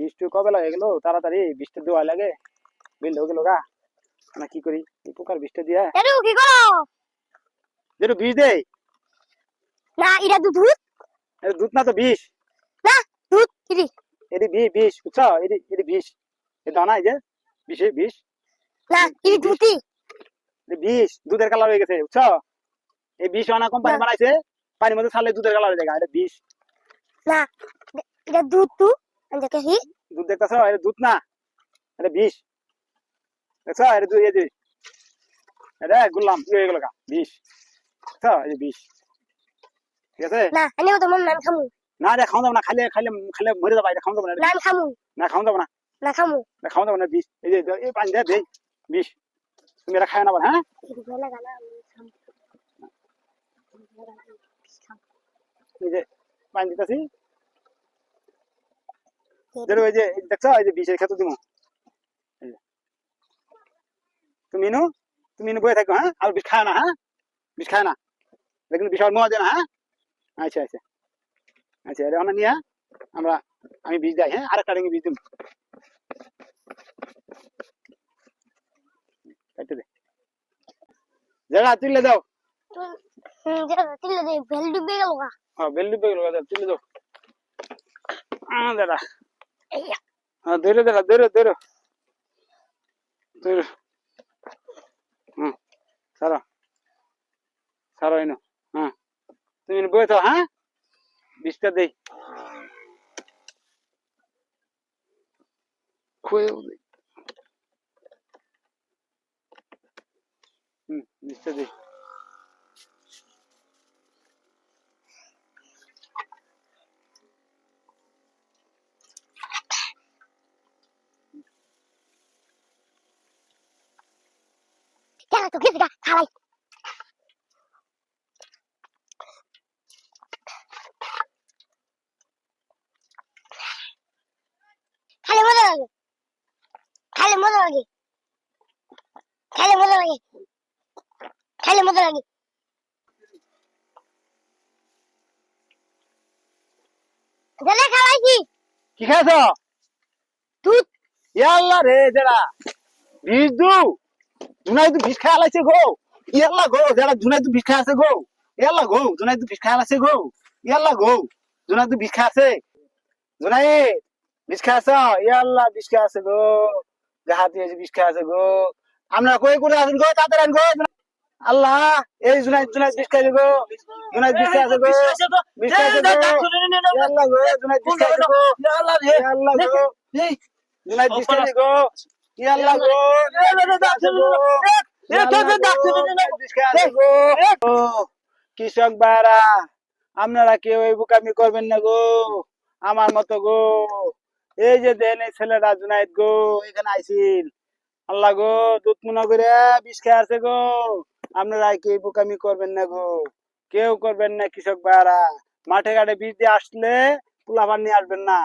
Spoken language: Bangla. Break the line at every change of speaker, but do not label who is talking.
বৃষ্টি কবে লাগে গেল তাড়াতাড়ি বৃষ্টি দেওয়া লাগে। বিল হয়ে গেল গা না কি করি? এই পোকার বৃষ্টি দিয়ে।
এরু কি করো?
বিষ দেয়
না এটা দুধ
এটা দুধ না তো বিষ।
না দুধ
এটি বি বিষ বুঝছ? এটি এটি বিষ। এই দানা এই যে বিষে বিষ।
না ইরি দুধই
এটি বিষ দুধের কালার হয়ে গেছে বুঝছ? এই বিষ আনা কোম্পানি। বানাইছে। পানির মধ্যে ছাড়লে দুধের কালার হয়ে যায় এটা বিষ।
না এটা দুধ। দেখে।
দুধ দেখতেছ? এটা দুধ না। এটা বিষ। দেখছ? এটা দুধ এই যে। এটা গুললাম কি হয়ে গেল বিষ। বুঝছ এই যে বিষ। ঠিক আছে?
না আমিও তো মন নাম খামু।
না রে খাওয়া না খালে খালে খালে মরে যাবা এটা খাওয়া না
নাম খামু।
না খাওয়া না
না খামু।
এটা খাওয়া না বিষ। এই যে এই পানি দে বিষ। তুমি এটা খায় না বল হ্যাঁ এই যে পানি দিতেছি। যেটা ওই যে দেখছ এই যে বিষের ক্ষেত্রে দিব তুমি নু তুমি নু বয়ে থাকো হ্যাঁ? আর বিষ খায় না হ্যাঁ? বিষ খায় না। লেকিন বিষ মজা দেয় না হ্যাঁ? আচ্ছা আচ্ছা। আচ্ছা এটা অনা নিয়ে আমরা আমি বীজ দেয় হ্যাঁ? আরেকটা রেঙে বীজ দিব দে। যারা তুলে দাও।
হুম দে বেল ডুবে গেল
হ্যাঁ বেল ডুবে গেল তুলে দাও। দাদা। হ্যাঁ ধরে দাদা ধরে ধরে। ধরে। হুম সারা সারা এনো। হ্যাঁ তুমি বয়ে থাও হ্যাঁ? বিষটা দেই। খুয়ে দেই। হুম বিষটা দেই।
কেন তো গেছে খালাই খালে মজা লাগে খালে মজা লাগে খালে মজা লাগে খালে মজা লাগে জলে খাওয়াইছি
কি খাইছ?
দুধ।
ইয়াল্লা রে বিষ দু। জুনাই তো বিষ খাই লাইছে গো ইয়াল্লা গো যারা জুনাই তো বিষ খাই আছে গো ইয়াল্লা গো জুনাই তো বিষ খাই আছে গো ইয়াল্লা গো জুনাই তো বিষ খাই আছে জুনাই বিষ খাই আছে ইয়াল্লা বিষ খাই আছে গো জাহাতি আছে বিষ খাই আছে গো আমরা কই করে আছেন গো তাড়াতাড়ি আন গো আল্লাহ এই জুনাই জুনাই বিষ খাই গো জুনাই বিষ খাই আছে গো বিষ খাই আছে গো ইয়াল্লা গো জুনাই বিষ খাই আছে গো ইয়াল্লা গো জুনাই বিষ খাই আছে গো কৃষক ভাইরা আপনারা কেউ এই বুকামি করবেন না গো আমার মতো গো এই যে দেন এই ছেলেটা জুনাইদ গো এখানে আইছিল আল্লাহ গো দুধ মুনা করে বিষ খেয়ে আছে গো আপনারা কি এই বুকামি করবেন না গো কেউ করবেন না কৃষক ভাইরা মাঠে ঘাটে বীজ দিয়ে আসলে পোলাপান নিয়ে আসবেন না